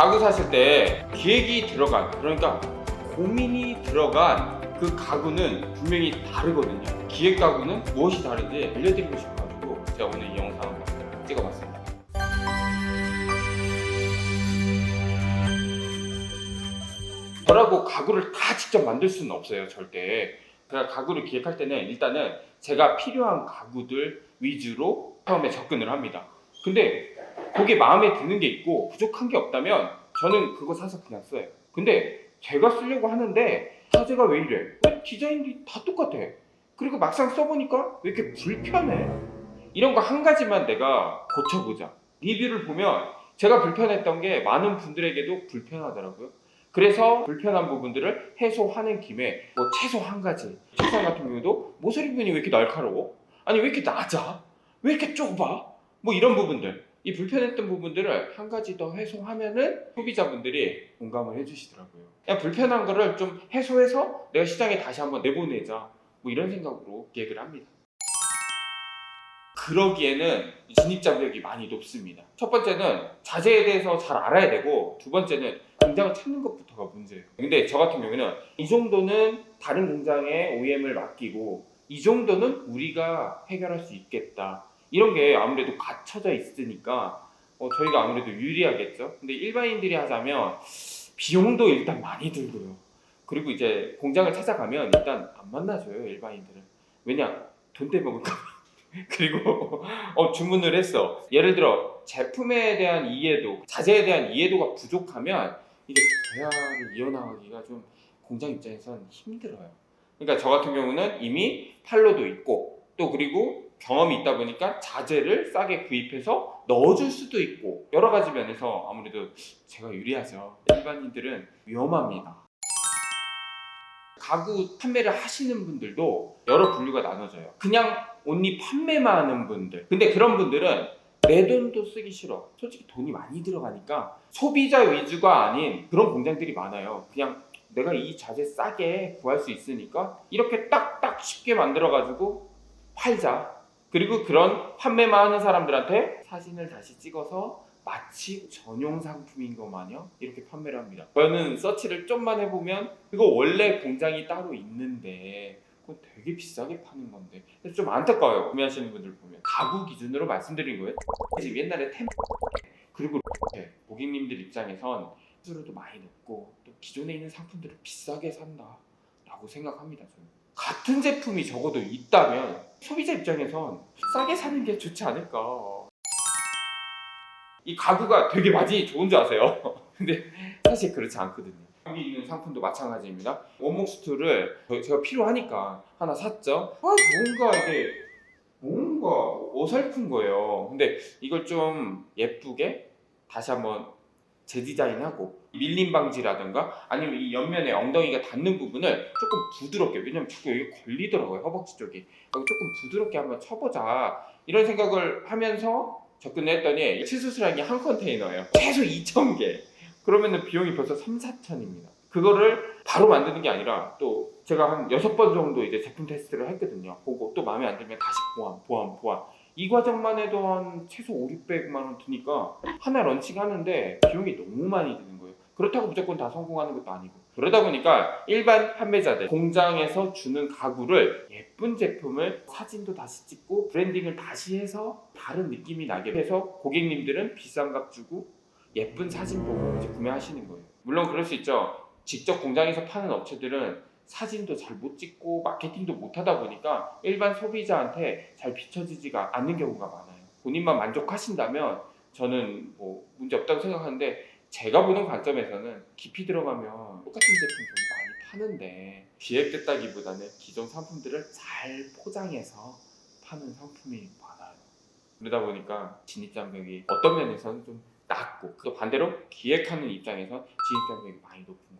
가구 사실 때 기획이 들어간 그러니까 고민이 들어간 그 가구는 분명히 다르거든요. 기획 가구는 무엇이 다른지 알려드리고 싶어가지고 제가 오늘 이 영상 찍어봤습니다. 저라고 가구를 다 직접 만들 수는 없어요, 절대. 제가 가구를 기획할 때는 일단은 제가 필요한 가구들 위주로 처음에 접근을 합니다. 근데 거기에 마음에 드는 게 있고 부족한 게 없다면 저는 그거 사서 그냥 써요. 근데 제가 쓰려고 하는데 사제가 왜 이래? 왜 디자인이 다 똑같아? 그리고 막상 써보니까 왜 이렇게 불편해? 이런 거 한 가지만 내가 고쳐보자. 리뷰를 보면 제가 불편했던 게 많은 분들에게도 불편하더라고요. 그래서 불편한 부분들을 해소하는 김에 뭐 최소 한 가지 책상 같은 경우도 모서리 부분이 왜 이렇게 날카로워? 아니 왜 이렇게 낮아? 왜 이렇게 좁아? 뭐 이런 부분들 이 불편했던 부분들을 한 가지 더 해소하면은 소비자분들이 공감을 해주시더라고요. 그냥 불편한 거를 좀 해소해서 내가 시장에 다시 한번 내보내자 뭐 이런 생각으로 기획을 합니다. 그러기에는 진입장벽이 많이 높습니다. 첫 번째는 자재에 대해서 잘 알아야 되고 두 번째는 공장을 찾는 것부터가 문제예요. 근데 저 같은 경우에는 이 정도는 다른 공장에 OEM을 맡기고 이 정도는 우리가 해결할 수 있겠다. 이런 게 아무래도 갖춰져 있으니까 어, 저희가 아무래도 유리하겠죠. 근데 일반인들이 하자면 비용도 일단 많이 들고요. 그리고 이제 공장을 찾아가면 일단 안 만나줘요 일반인들은. 왜냐 돈 떼먹을까. 봐. 그리고 어, 주문을 했어. 예를 들어 제품에 대한 이해도, 자재에 대한 이해도가 부족하면 이게 대화를 이어나가기가 좀 공장 입장에선 힘들어요. 그러니까 저 같은 경우는 이미 팔로도 있고 또 그리고 경험이 있다 보니까 자재를 싸게 구입해서 넣어줄 수도 있고 여러 가지 면에서 아무래도 제가 유리하죠. 일반인들은 위험합니다. 가구 판매를 하시는 분들도 여러 분류가 나눠져요. 그냥 온리 판매만 하는 분들. 근데 그런 분들은 내 돈도 쓰기 싫어. 솔직히 돈이 많이 들어가니까 소비자 위주가 아닌 그런 공장들이 많아요. 그냥 내가 이 자재 싸게 구할 수 있으니까 이렇게 딱딱 쉽게 만들어가지고 팔자. 그리고 그런 판매만 하는 사람들한테 사진을 다시 찍어서 마치 전용 상품인 것 마냥 이렇게 판매를 합니다. 저는 서치를 좀만 해보면 그거 원래 공장이 따로 있는데 그거 되게 비싸게 파는 건데 좀 안타까워요 구매하시는 분들 보면 가구 기준으로 말씀드린 거예요. 지금 옛날에 템 그리고 네, 고객님들 입장에선 수수료도 많이 높고 또 기존에 있는 상품들을 비싸게 산다라고 생각합니다. 저는 같은 제품이 적어도 있다면 소비자 입장에선 싸게 사는 게 좋지 않을까. 이 가구가 되게 많이 좋은 줄 아세요? 근데 사실 그렇지 않거든요. 여기 있는 상품도 마찬가지입니다. 원목 수트를 저- 제가 필요하니까 하나 샀죠. 아 뭔가 이게 뭔가 어설픈 거예요. 근데 이걸 좀 예쁘게 다시 한번 재디자인하고 밀림 방지라든가 아니면 이 옆면에 엉덩이가 닿는 부분을 조금 부드럽게 왜냐면 자꾸 여기 걸리더라고요 허벅지 쪽이. 조금 부드럽게 한번 쳐보자. 이런 생각을 하면서 접근을 했더니 게한 컨테이너예요. 최소 2,000개. 그러면은 비용이 벌써 3, 4천입니다. 그거를 바로 만드는 게 아니라 또 제가 한 여섯 번 정도 이제 제품 테스트를 했거든요. 보고 또 마음에 안 들면 다시 보완 보완 보완 이 과정만 해도 한 최소 5, 600만 원 드니까 하나 런칭 하는데 비용이 너무 많이 드는 거예요. 그렇다고 무조건 다 성공하는 것도 아니고 그러다 보니까 일반 판매자들 공장에서 주는 가구를 예쁜 제품을 사진도 다시 찍고 브랜딩을 다시 해서 다른 느낌이 나게 해서 고객님들은 비싼 값 주고 예쁜 사진 보고 이제 구매하시는 거예요. 물론 그럴 수 있죠. 직접 공장에서 파는 업체들은 사진도 잘 못 찍고 마케팅도 못 하다 보니까 일반 소비자한테 잘 비춰지지가 않는 경우가 많아요. 본인만 만족하신다면 저는 뭐 문제 없다고 생각하는데 제가 보는 관점에서는 깊이 들어가면 똑같은 제품 좀 많이 파는데 기획됐다기보다는 기존 상품들을 잘 포장해서 파는 상품이 많아요. 그러다 보니까 진입장벽이 어떤 면에서는 좀 낮고 또 반대로 기획하는 입장에서 진입장벽이 많이 높은 거예요.